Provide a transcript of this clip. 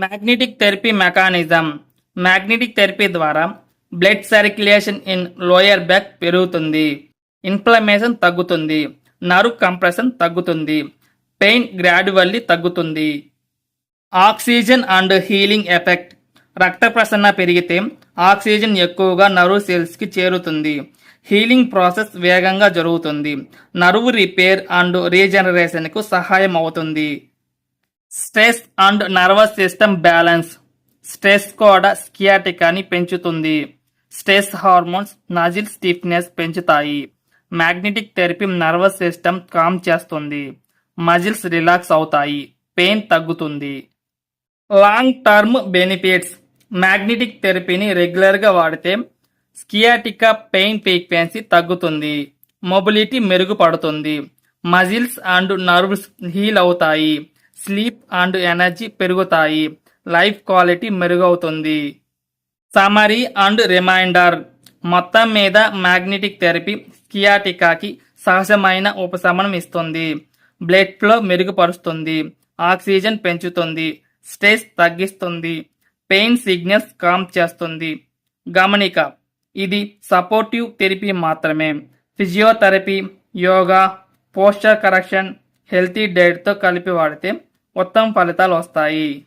Magnetic therapy mechanism magnetic therapy ద్వారా blood circulation in lower back పెరుగుతుంది. Inflammation తగ్గుతుంది. నరు compression తగ్గుతుంది. పెయిన్ గ్రాడ్యువల్లీ తగ్గుతుంది. ఆక్సిజన్ అండ్ హీలింగ్ ఎఫెక్ట్ రక్త ప్రసరణ పెరిగితే ఆక్సిజన్ ఎక్కువగా నర్వ్ సెల్స్కి చేరుతుంది. హీలింగ్ ప్రాసెస్ వేగంగా జరుగుతుంది. నరువు రిపేర్ అండ్ రీజనరేషన్కు సహాయం అవుతుంది. Stress and nervous system balance. Stress కూడా స్కియాటికాని పెంచుతుంది. స్ట్రెస్ హార్మోన్స్ నజిల్ స్టిఫ్నెస్ పెంచుతాయి. Magnetic therapy nervous system calm చేస్తుంది. మజిల్స్ రిలాక్స్ అవుతాయి. పెయిన్ తగ్గుతుంది. Long term benefits. మ్యాగ్నెటిక్ థెరపీని రెగ్యులర్గా వాడితే స్కియాటికా పెయిన్ ఫ్రీక్వెన్సీ తగ్గుతుంది. మొబిలిటీ మెరుగుపడుతుంది. మజిల్స్ అండ్ నర్వ్స్ హీల్ అవుతాయి. స్లీప్ అండ్ ఎనర్జీ పెరుగుతాయి. లైఫ్ క్వాలిటీ మెరుగవుతుంది. Summary and reminder. మొత్తం మీద మ్యాగ్నెటిక్ థెరపీ స్కియాటికాకి సహజమైన ఉపశమనం ఇస్తుంది. బ్లడ్ ఫ్లో మెరుగుపరుస్తుంది. ఆక్సిజన్ పెంచుతుంది. స్ట్రెస్ తగ్గిస్తుంది. పెయిన్ సిగ్నల్స్ కామ్ చేస్తుంది. గమనిక ఇది సపోర్టివ్ థెరపీ మాత్రమే. Physiotherapy yoga posture correction healthy డైట్తో కలిపి వాడితే ఉత్తమ ఫలితాలు వస్తాయి.